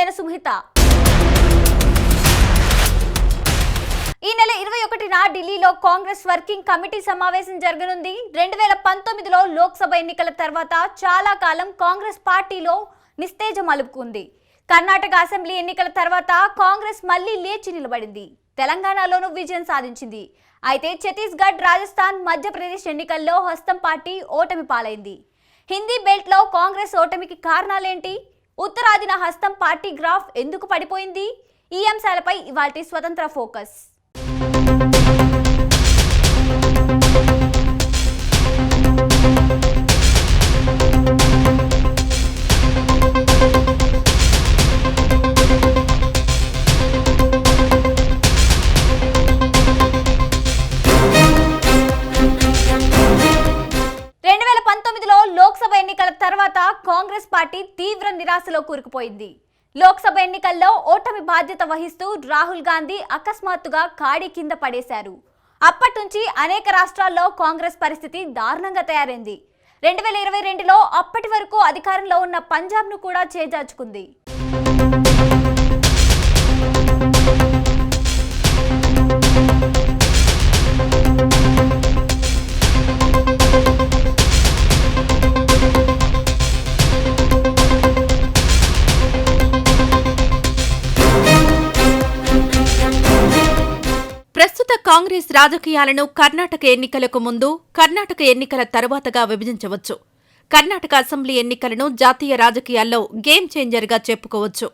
నేను సుమిత. ఈ నెల ఇరవై ఒకటిన ఢిల్లీలో కాంగ్రెస్ వర్కింగ్ కమిటీ సమావేశం జరగనుంది. రెండు వేల పంతొమ్మిదిలో లోక్సభ ఎన్నికల తర్వాత చాలా కాలం కాంగ్రెస్ పార్టీలో నిస్తేజం అలుపుకుంది. కర్ణాటక అసెంబ్లీ ఎన్నికల తర్వాత కాంగ్రెస్ మళ్ళీ లేచి నిలబడింది. తెలంగాణలోనూ విజయం సాధించింది. అయితే ఛత్తీస్గఢ్ రాజస్థాన్ మధ్యప్రదేశ్ ఎన్నికల్లో హస్తం పార్టీ ఓటమి పాలైంది. హిందీ బెల్ట్లో కాంగ్రెస్ ఓటమికి కారణాలేంటి? ఉత్తరాదిన హస్తం పార్టీ గ్రాఫ్ ఎందుకు పడిపోయింది? ఈ అంశాలపై ఇవాటి స్వతంత్ర ఫోకస్. నిరాశలో కూరుకుపోయింది. లోక్సభ ఎన్నికల్లో ఓటమి బాధ్యత వహిస్తూ రాహుల్ గాంధీ అకస్మాత్తుగా కాడి కింద పడేశారు. అప్పటి నుంచి అనేక రాష్ట్రాల్లో కాంగ్రెస్ పరిస్థితి దారుణంగా తయారైంది. రెండు వేల ఇరవై రెండులో అప్పటి వరకు అధికారంలో ఉన్న పంజాబ్ను కూడా చేజార్చుకుంది. ప్రస్తుత కాంగ్రెస్ రాజకీయాలను కర్ణాటక ఎన్నికలకు ముందు కర్ణాటక ఎన్నికల తరువాతగా విభజించవచ్చు. కర్ణాటక అసెంబ్లీ ఎన్నికలను జాతీయ రాజకీయాల్లో గేమ్ చేంజర్గా చెప్పుకోవచ్చు.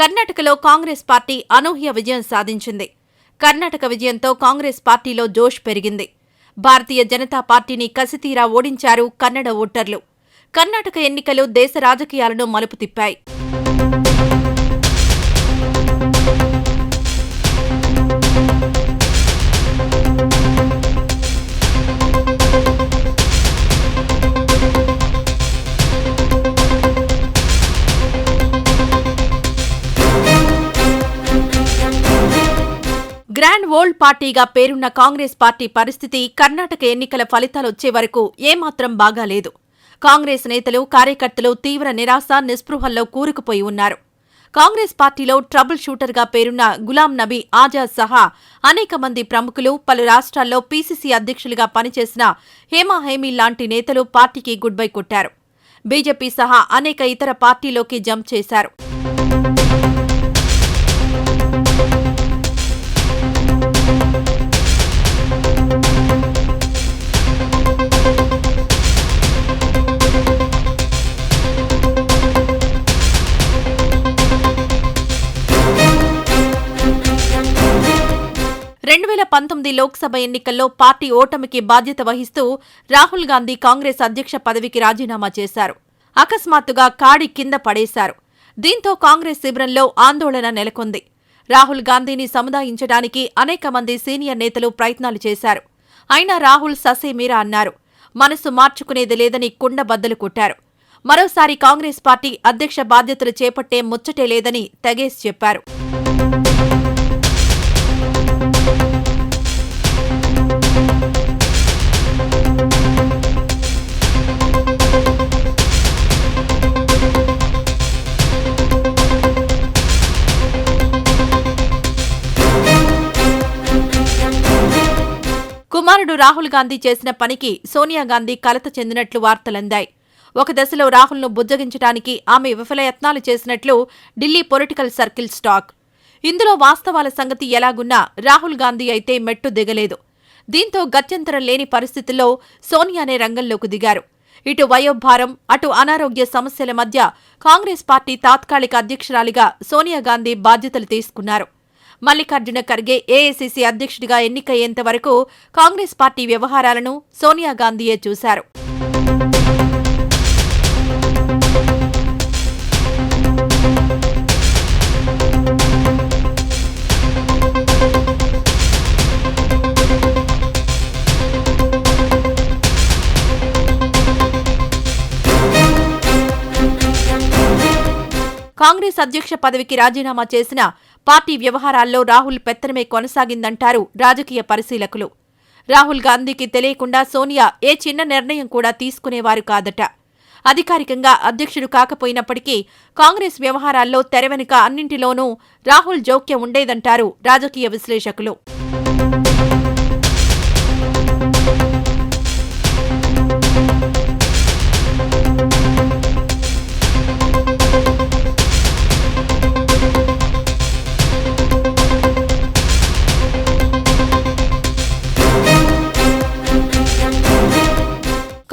కర్ణాటకలో కాంగ్రెస్ పార్టీ అనూహ్య విజయం సాధించింది. కర్ణాటక విజయంతో కాంగ్రెస్ పార్టీలో జోష్ పెరిగింది. భారతీయ జనతా పార్టీని కసితీరా ఓడించారు కన్నడ ఓటర్లు. కర్ణాటక ఎన్నికలు దేశ రాజకీయాలను మలుపు తిప్పాయి. ఓల్డ్ పార్టీగా పేరున్న కాంగ్రెస్ పార్టీ పరిస్థితి కర్ణాటక ఎన్నికల ఫలితాలొచ్చే వరకు ఏమాత్రం బాగాలేదు. కాంగ్రెస్ నేతలు కార్యకర్తలు తీవ్ర నిరాశ నిస్పృహల్లో కూరుకుపోయి ఉన్నారు. కాంగ్రెస్ పార్టీలో ట్రబుల్ షూటర్గా పేరున్న గులాం నబీ ఆజాద్ సహా అనేక మంది ప్రముఖులు పలు రాష్ట్రాల్లో పీసీసీ అధ్యక్షులుగా పనిచేసిన హేమా హేమీ లాంటి నేతలు పార్టీకి గుడ్ బై కొట్టారు. బీజేపీ సహా అనేక ఇతర పార్టీలోకి జంప్ చేశారు. వేల లోక్సభ ఎన్నికల్లో పార్టీ ఓటమికి బాధ్యత వహిస్తూ రాహుల్ గాంధీ కాంగ్రెస్ అధ్యక్ష పదవికి రాజీనామా చేశారు. అకస్మాత్తుగా కాడి కింద పడేశారు. దీంతో కాంగ్రెస్ శిబిరంలో ఆందోళన నెలకొంది. రాహుల్ గాంధీని సముదాయించడానికి అనేక మంది సీనియర్ నేతలు ప్రయత్నాలు చేశారు. అయినా రాహుల్ ససేమీరా అన్నారు. మనసు మార్చుకునేది లేదని కుండబద్దలు కొట్టారు. మరోసారి కాంగ్రెస్ పార్టీ అధ్యక్ష బాధ్యతలు చేపట్టే ముచ్చటే లేదని తెగేసి చెప్పారు. కుమారుడు రాహుల్ గాంధీ చేసిన పనికి సోనియా గాంధీ కలత చెందినట్లు వార్తలందాయి. ఒక దశలో రాహుల్ను బుజ్జగించడానికి ఆమె విఫలయత్నాలు చేసినట్లు ఢిల్లీ పొలిటికల్ సర్కిల్ స్టాక్. ఇందులో వాస్తవాల సంగతి ఎలాగున్నా రాహుల్ గాంధీ అయితే మెట్టు దిగలేదు. దీంతో గత్యంతరం లేని పరిస్థితుల్లో సోనియానే రంగంలోకి దిగారు. ఇటు వయోభారం అటు అనారోగ్య సమస్యల మధ్య కాంగ్రెస్ పార్టీ తాత్కాలిక అధ్యక్షురాలిగా సోనియా గాంధీ బాధ్యతలు తీసుకున్నారు. మల్లికార్జున ఖర్గే ఏఐసిసి అధ్యక్షుడిగా ఎన్నికయ్యేంత వరకు కాంగ్రెస్ పార్టీ వ్యవహారాలను సోనియా గాంధీయే చూశారు. కాంగ్రెస్ అధ్యక్ష పదవికి రాజీనామా చేసిన పార్టీ వ్యవహారాల్లో రాహుల్ పెత్తనమే కొనసాగిందంటారు రాజకీయ పరిశీలకులు. రాహుల్ గాంధీకి తెలియకుండా సోనియా ఏ చిన్న నిర్ణయం కూడా తీసుకునేవారు కాదట. అధికారికంగా అధ్యక్షుడు కాకపోయినప్పటికీ కాంగ్రెస్ వ్యవహారాల్లో తెరవెనుక అన్నింటిలోనూ రాహుల్ జోక్యం ఉండేదంటారు రాజకీయ విశ్లేషకులు.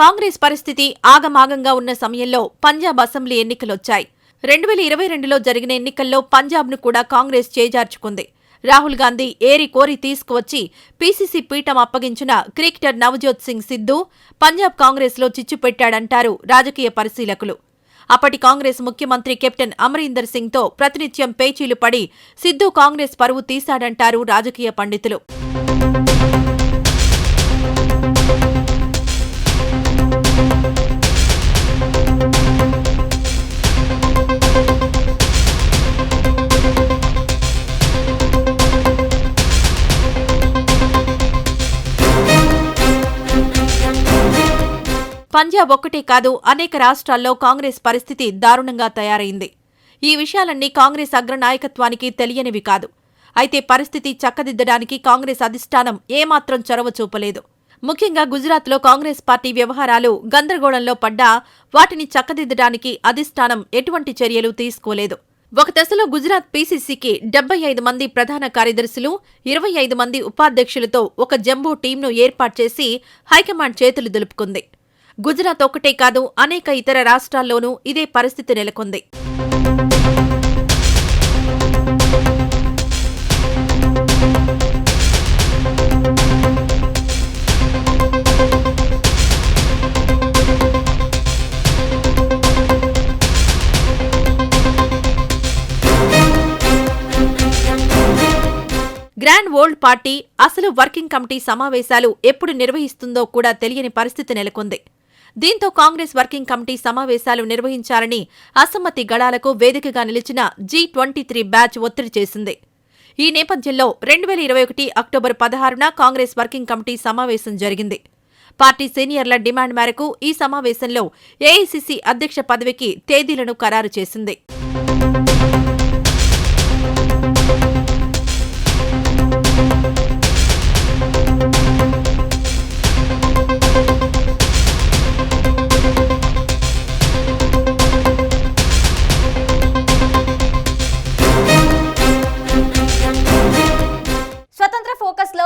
కాంగ్రెస్ పరిస్థితి ఆగమాగంగా ఉన్న సమయంలో పంజాబ్ అసెంబ్లీ ఎన్నికలొచ్చాయి. రెండు వేల ఇరవై రెండులో జరిగిన ఎన్నికల్లో పంజాబ్ను కూడా కాంగ్రెస్ చేజార్చుకుంది. రాహుల్ గాంధీ ఏరి కోరి తీసుకువచ్చి పీసీసీ పీఠం అప్పగించిన క్రికెటర్ నవజోత్ సింగ్ సిద్ధు పంజాబ్ కాంగ్రెస్లో చిచ్చు పెట్టాడంటారు రాజకీయ పరిశీలకులు. అప్పటి కాంగ్రెస్ ముఖ్యమంత్రి కెప్టెన్ అమరీందర్ సింగ్తో ప్రతినిత్యం పేచీలు పడి సిద్ధు కాంగ్రెస్ పరువు తీశాడంటారు రాజకీయ పండితులు. పంజాబ్ ఒక్కటే కాదు అనేక రాష్ట్రాల్లో కాంగ్రెస్ పరిస్థితి దారుణంగా తయారైంది. ఈ విషయాలన్నీ కాంగ్రెస్ అగ్రనాయకత్వానికి తెలియనివి కాదు. అయితే పరిస్థితి చక్కదిద్దడానికి కాంగ్రెస్ అధిష్టానం ఏమాత్రం చొరవ చూపలేదు. ముఖ్యంగా గుజరాత్లో కాంగ్రెస్ పార్టీ వ్యవహారాలు గందరగోళంలో పడ్డా వాటిని చక్కదిద్దడానికి అధిష్టానం ఎటువంటి చర్యలు తీసుకోలేదు. ఒక దశలో గుజరాత్ పీసీసీకి డెబ్బై ఐదు మంది ప్రధాన కార్యదర్శులు ఇరవై ఐదు మంది ఉపాధ్యక్షులతో ఒక జంబో టీంను ఏర్పాటు చేసి హైకమాండ్ చేతులు దులుపుకుంది. గుజరాత్ ఒక్కటే కాదు అనేక ఇతర రాష్ట్రాల్లోనూ ఇదే పరిస్థితి నెలకొంది. గ్రాండ్ ఓల్డ్ పార్టీ అసలు వర్కింగ్ కమిటీ సమావేశాలు ఎప్పుడు నిర్వహిస్తుందో కూడా తెలియని పరిస్థితి నెలకొంది. దీంతో కాంగ్రెస్ వర్కింగ్ కమిటీ సమావేశాలు నిర్వహించాలని అసమ్మతి గళాలకు వేదికగా నిలిచిన జీ ట్వంటీ త్రీ బ్యాచ్ ఒత్తిడి చేసింది. ఈ నేపథ్యంలో రెండు వేల ఇరవై ఒకటి అక్టోబర్ పదహారున కాంగ్రెస్ వర్కింగ్ కమిటీ సమావేశం జరిగింది. పార్టీ సీనియర్ల డిమాండ్ మేరకు ఈ సమావేశంలో ఏఐసిసి అధ్యక్ష పదవికి తేదీలను ఖరారు చేసింది.